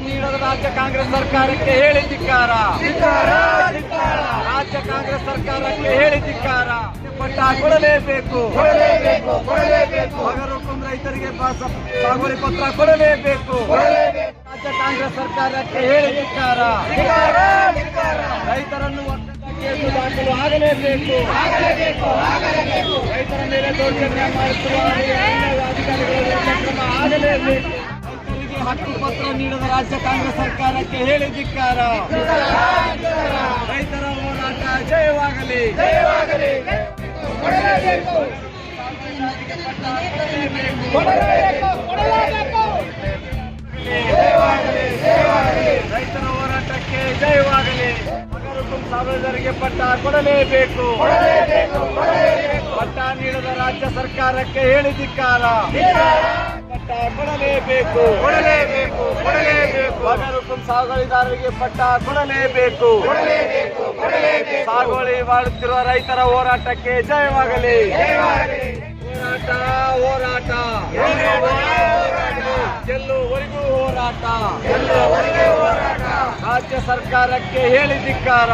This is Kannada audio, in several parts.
ನೀಡದ ರಾಜ್ಯ ಕಾಂಗ್ರೆಸ್ ಸರ್ಕಾರಕ್ಕೆ ಹೇಳಿ ಧಿಕ್ಕಾರ ರಾಜ್ಯ ಕಾಂಗ್ರೆಸ್ ಸರ್ಕಾರಕ್ಕೆ ಹೇಳಿ ಧಿಕ್ಕಾರ ಪಟ್ಟ ಕೊಡಲೇಬೇಕು ಕೊಡಲೇಬೇಕು ಕೊಡಲೇಬೇಕು ಹಗರೊಕ್ಕಂ ರೈತರಿಗೆ ಸಾಗುವಳಿ ಪತ್ರ ಕೊಡಲೇಬೇಕು ರಾಜ್ಯ ಕಾಂಗ್ರೆಸ್ ಸರ್ಕಾರಕ್ಕೆ ಹೇಳಿ ಧಿಕ್ಕಾರ ರೈತರನ್ನು ಒತ್ತಡಕ್ಕೆ ದಾಖಲು ಆಗಲೇಬೇಕು. ಆಗಲೇಬೇಕು ಮೇಲೆ ಹಕ್ಕು ಪತ್ರ ನೀಡದ ರಾಜ್ಯ ಕಾಂಗ್ರೆಸ್ ಸರ್ಕಾರಕ್ಕೆ ಹೇಳಿ ರೈತರ ಹೋರಾಟ ಜಯವಾಗಲಿ. ರೈತರ ಹೋರಾಟಕ್ಕೆ ಜಯವಾಗಲಿ ಮಗರುಕುಂ ಸಾರ್ವಜನಿಕರಿಗೆ ಪಟ್ಟ ಕೊಡಲೇಬೇಕು. ಪಟ್ಟ ನೀಡದ ರಾಜ್ಯ ಸರ್ಕಾರಕ್ಕೆ ಹೇಳಿದಿಕ್ಕಾರ ಪಟ್ಟ ಕೊಡಲೇಬೇಕು. ಕೊಡಲೇಬೇಕು ಕೊಡಲೇಬೇಕು. ಮಗರುಕುಂ ಸಾಗುವಳಿದಾರರಿಗೆ ಪಟ್ಟ ಕೊಡಲೇಬೇಕು. ಸಾಗುವಳಿ ಮಾಡುತ್ತಿರುವ ರೈತರ ಹೋರಾಟಕ್ಕೆ ಜಯವಾಗಲಿ. ಹೋರಾಟ ಹೋರಾಟ. ಗೆಲ್ಲುವವರೆಗೂ ಹೋರಾಟ. ರಾಜ್ಯ ಸರ್ಕಾರಕ್ಕೆ ಹೇಳಿದಿಕ್ಕಾರ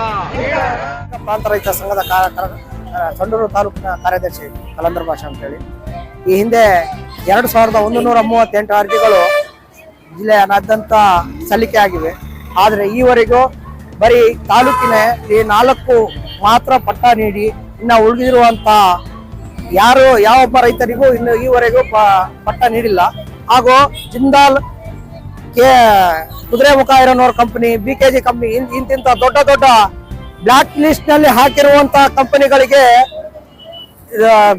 ಪ್ರಾಂತ ರೈತ ಸಂಘದ ಕಾ- ಕಾ- ಆ, ಸಂಡೂರು ತಾಲೂಕಿನ ಕಾರ್ಯದರ್ಶಿ ಕಲಂದರ್ ಭಾಷಾ ಅಂತೇಳಿ. ಈ ಹಿಂದೆ ಎರಡು ಸಾವಿರದ ಒಂದು ನೂರ ಮೂವತ್ತೆಂಟು ಅರ್ಜಿಗಳು ಜಿಲ್ಲೆಯನಾದ್ಯಂತ ಸಲ್ಲಿಕೆ ಆಗಿವೆ. ಆದರೆ ಈವರೆಗೂ ಬರೀ ತಾಲೂಕಿನ ಈ ನಾಲ್ಕು ಮಾತ್ರ ಪಟ್ಟ ನೀಡಿ ಇನ್ನು ಉಳಿದಿರುವಂತ ಯಾರು ಯಾವೊಬ್ಬ ರೈತರಿಗೂ ಇನ್ನು ಈವರೆಗೂ ಪಟ್ಟ ನೀಡಿಲ್ಲ. ಹಾಗೂ ಜಿಂದಾಲ್ ಕೆ, Kudremukh ಇರೋನವ್ರ company B K G company ಇಂತಿಂತ ದೊಡ್ಡ ದೊಡ್ಡ ಬ್ಲಾಕ್ ಲಿಸ್ಟ್ನಲ್ಲಿ ಹಾಕಿರುವಂತ ಕಂಪನಿಗಳಿಗೆ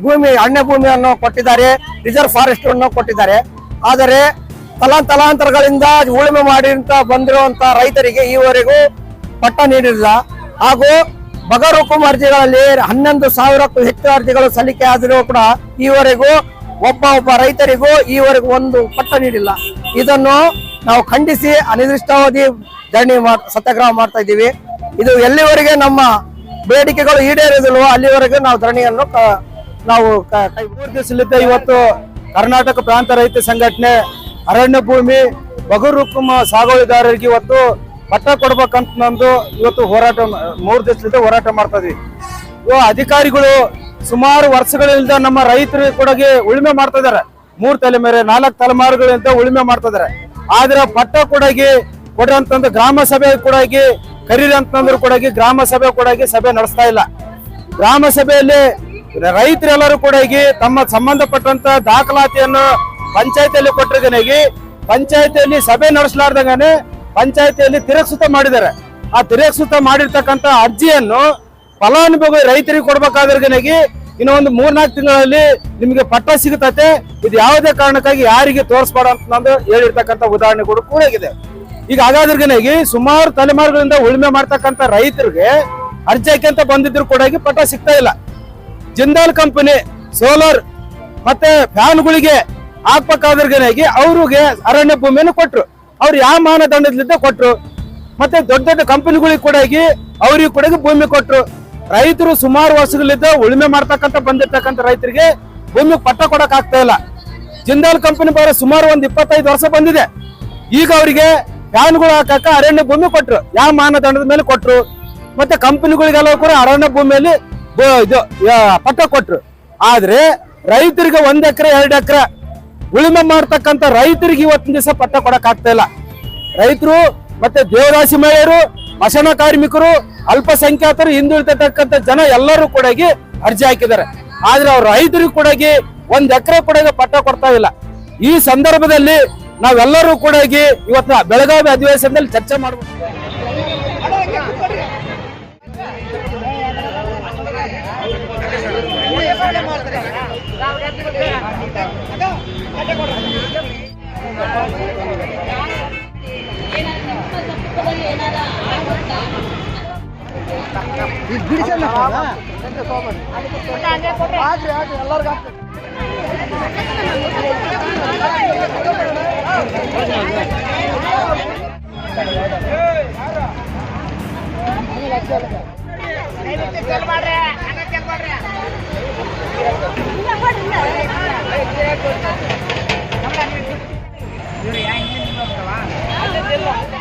ಭೂಮಿ ಅಣ್ಣ ಭೂಮಿಯನ್ನು ಕೊಟ್ಟಿದ್ದಾರೆ, ರಿಸರ್ವ್ ಫಾರೆಸ್ಟ್ ಅನ್ನು ಕೊಟ್ಟಿದ್ದಾರೆ. ಆದರೆ ತಲಾಂತಲಾಂತರಗಳಿಂದ ಉಳುಮೆ ಮಾಡಿಂತ ಬಂದಿರುವಂತ ರೈತರಿಗೆ ಈವರೆಗೂ ಪಟ್ಟ ನೀಡಿಲ್ಲ. ಹಾಗೂ ಬಗರುಕುಂ ಅರ್ಜಿಗಳಲ್ಲಿ ಹನ್ನೊಂದು ಸಾವಿರಕ್ಕೂ ಹೆಚ್ಚು ಅರ್ಜಿಗಳು ಸಲ್ಲಿಕೆ ಆದರೂ ಕೂಡ ಈವರೆಗೂ ಒಬ್ಬ ಒಬ್ಬ ರೈತರಿಗೂ ಈವರೆಗೂ ಒಂದು ಪಟ್ಟ ನೀಡಿಲ್ಲ. ಇದನ್ನು ನಾವು ಖಂಡಿಸಿ ಅನಿರ್ದಿಷ್ಟಾವಧಿ ಧರಣಿ ಸತ್ಯಾಗ್ರಹ ಮಾಡ್ತಾ ಇದ್ದೀವಿ. ಇದು ಎಲ್ಲಿವರೆಗೆ ನಮ್ಮ ಬೇಡಿಕೆಗಳು ಈಡೇರಿದಲ್ವೋ ಅಲ್ಲಿವರೆಗೆ ನಾವು ಧರಣಿಯನ್ನು ನಾವು ಮೂರು ಕೈ ಸಲ್ಲಿದ್ದ ಇವತ್ತು ಕರ್ನಾಟಕ ಪ್ರಾಂತ ರೈತ ಸಂಘಟನೆ ಅರಣ್ಯ ಭೂಮಿ ಬಗರುಕುಮ ಸಾಗುವಳಿದಾರರಿಗೆ ಇವತ್ತು ಪಟ್ಟ ಕೊಡ್ಬೇಕಂತ ನಂದು ಇವತ್ತು ಹೋರಾಟ ಮೂರು ದಿವಸದಿಂದ ಹೋರಾಟ ಮಾಡ್ತಾ ಇದೀವಿ ಅಧಿಕಾರಿಗಳು ಸುಮಾರು ವರ್ಷಗಳಿಂದ ನಮ್ಮ ರೈತರು ಕೂಡ ಉಳುಮೆ ಮಾಡ್ತಾ ಇದಾರೆ ಮೂರ್ ತಲೆಮಾರು ನಾಲ್ಕು ತಲೆಮಾರುಗಳಿಂದ ಉಳುಮೆ ಮಾಡ್ತಾ ಇದಾರೆ ಆದ್ರೆ ಪಟ್ಟ ಕೊಡಗಿ ಕೊಡ್ರಿ ಅಂತಂದ್ರೆ ಗ್ರಾಮ ಸಭೆ ಕೂಡ ಕರೀರಿ ಅಂತಂದ್ರು ಕೂಡ ಗ್ರಾಮ ಸಭೆ ಕೂಡ ಸಭೆ ನಡೆಸ್ತಾ ಇಲ್ಲ. ಗ್ರಾಮ ಸಭೆಯಲ್ಲಿ ರೈತರೆಲ್ಲರೂ ಕೂಡ ತಮ್ಮ ಸಂಬಂಧಪಟ್ಟಂತ ದಾಖಲಾತಿಯನ್ನು ಪಂಚಾಯತಿಯಲ್ಲಿ ಕೊಟ್ಟಿರ್ಗನಾಗಿ ಪಂಚಾಯತಿಯಲ್ಲಿ ಸಭೆ ನಡೆಸಲಾರ್ದಂಗಾನೆ ಪಂಚಾಯತಿಯಲ್ಲಿ ತಿರಸ್ಕೃತ ಮಾಡಿದ್ದಾರೆ. ಆ ತಿರಸ್ಕೃತ ಮಾಡಿರ್ತಕ್ಕಂತ ಅರ್ಜಿಯನ್ನು ಫಲಾನುಭವಿ ರೈತರಿಗೆ ಕೊಡ್ಬೇಕಾದ್ರಗನಾಗಿ ಇನ್ನು ಒಂದು ಮೂರ್ನಾಲ್ಕು ತಿಂಗಳಲ್ಲಿ ನಿಮಗೆ ಪಟ್ಟ ಸಿಗುತ್ತತೆ. ಇದು ಯಾವುದೇ ಕಾರಣಕ್ಕಾಗಿ ಯಾರಿಗೆ ತೋರಿಸ್ಬೇಡ ಅಂತ ಹೇಳಿರ್ತಕ್ಕಂಥ ಉದಾಹರಣೆಗಳು ಕೂಡ ಇದೆ ಈಗ ಹಾಗಾದ್ರಗನಾಗಿ ಸುಮಾರು ತಲೆಮಾರುಗಳಿಂದ ಉಳುಮೆ ಮಾಡ್ತಕ್ಕಂಥ ರೈತರಿಗೆ ಅರ್ಜಿ ಅಂತ ಬಂದಿದ್ರು ಕೂಡ ಪಟ ಸಿಗ್ತಾ ಇಲ್ಲ. ಜಿಂದಾಲ್ ಕಂಪನಿ, ಸೋಲಾರ್ ಮತ್ತೆ ಫ್ಯಾನ್ಗಳಿಗೆ ಹಾಕ್ಬೇಕಾದ್ರಗನಾಗಿ ಅವ್ರಿಗೆ ಅರಣ್ಯ ಭೂಮಿಯನ್ನು ಕೊಟ್ರು. ಅವ್ರು ಯಾವ ಮಾನದಂಡದಿಂದ ಕೊಟ್ರು? ಮತ್ತೆ ದೊಡ್ಡ ದೊಡ್ಡ ಕಂಪನಿಗಳಿಗೆ ಕೂಡ ಅವ್ರಿಗೆ ಕೂಡ ಭೂಮಿ ಕೊಟ್ರು. ರೈತರು ಸುಮಾರು ವರ್ಷಗಳಿಂದ ಉಳುಮೆ ಮಾಡ್ತಕ್ಕಂತ ಬಂದಿರ್ತಕ್ಕಂಥ ರೈತರಿಗೆ ಭೂಮಿ ಪಟ್ಟ ಕೊಡಕ್ ಆಗ್ತಾ ಇಲ್ಲ. ಜಿಂದಾಲ್ ಕಂಪನಿ ಬರೋ ಸುಮಾರು ಒಂದ್ ಇಪ್ಪತ್ತೈದು ವರ್ಷ ಬಂದಿದೆ. ಈಗ ಅವರಿಗೆ ಫ್ಯಾನ್ಗಳು ಹಾಕಕ ಅರಣ್ಯ ಭೂಮಿ ಕೊಟ್ರು. ಯಾವ ಮಾನದಂಡದ ಮೇಲೆ ಕೊಟ್ರು. ಮತ್ತೆ ಕಂಪನಿಗಳಿಗೆಲ್ಲ ಕೂಡ ಅರಣ್ಯ ಭೂಮಿಯಲ್ಲಿ ಇದು ಪಟ್ಟ ಕೊಟ್ರು. ಆದ್ರೆ ರೈತರಿಗೆ ಒಂದ್ ಎಕರೆ, ಎರಡು ಎಕರೆ ಉಳುಮೆ ಮಾಡ್ತಕ್ಕಂತ ರೈತರಿಗೆ ಇವತ್ತಿನ ದಿವಸ ಪಟ್ಟ ಕೊಡಕ್ ಆಗ್ತಾ ಇಲ್ಲ. ರೈತರು ಮತ್ತೆ ದೇವರಾಶಿ ಮಹಿಳೆಯರು ಮಶನ ಕಾರ್ಮಿಕರು, ಅಲ್ಪಸಂಖ್ಯಾತರು ಹಿಂದುಳಿತಕ್ಕಂತ ಜನ ಎಲ್ಲರೂ ಕೂಡ ಅರ್ಜಿ ಹಾಕಿದ್ದಾರೆ. ಆದ್ರೆ ಅವ್ರ ರೈತರಿಗೆ ಕೂಡ ಒಂದ್ ಎಕರೆ ಕೂಡ ಪಟ್ಟ ಕೊಡ್ತಾ ಇಲ್ಲ. ಈ ಸಂದರ್ಭದಲ್ಲಿ ನಾವೆಲ್ಲರೂ ಕೂಡ ಇವತ್ತು ಬೆಳಗಾವಿ ಅಧಿವೇಶನದಲ್ಲಿ ಚರ್ಚೆ ಮಾಡಬೇಕು ಮಾಡ್ರಿ ಇಲ್ಲ